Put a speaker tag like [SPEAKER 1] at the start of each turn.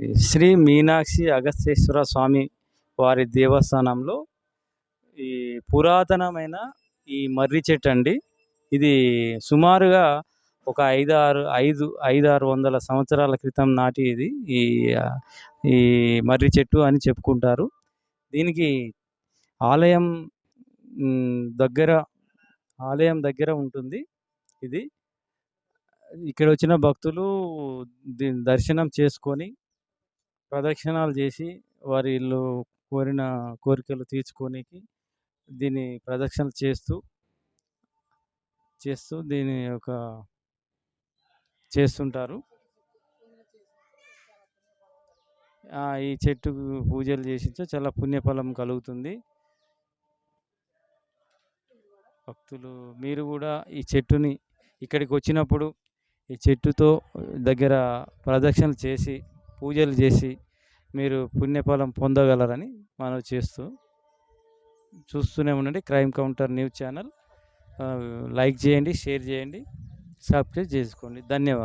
[SPEAKER 1] శ్రీ మీనాక్షి అగస్తేశ్వర స్వామి వారి దేవస్థానంలో ఈ పురాతనమైన ఈ మర్రి చెట్టు అండి. ఇది సుమారుగా ఒక ఐదు ఆరు ఐదు ఐదు ఆరు వందల సంవత్సరాల క్రితం నాటి ఇది. ఈ ఈ మర్రి చెట్టు అని చెప్పుకుంటారు. దీనికి ఆలయం దగ్గర ఆలయం దగ్గర ఉంటుంది ఇది. ఇక్కడ వచ్చిన భక్తులు దీని దర్శనం చేసుకొని ప్రదక్షిణాలు చేసి వారి ఇల్లు కోరిన కోరికలు తీర్చుకోనికి దీన్ని ప్రదక్షిణలు చేస్తూ చేస్తూ దీని యొక్క చేస్తుంటారు. ఈ చెట్టుకు పూజలు చేసించే చాలా పుణ్యఫలం కలుగుతుంది. భక్తులు మీరు కూడా ఈ చెట్టుని ఇక్కడికి వచ్చినప్పుడు ఈ చెట్టుతో దగ్గర ప్రదక్షిణలు చేసి పూజలు చేసి మీరు పుణ్యఫలం పొందగలరని మనవి చేస్తూ చూస్తూనే ఉండండి. Crime Counter News channel like చేయండి షేర్ చేయండి సబ్స్క్రైబ్ చేసుకోండి. ధన్యవాదాలు.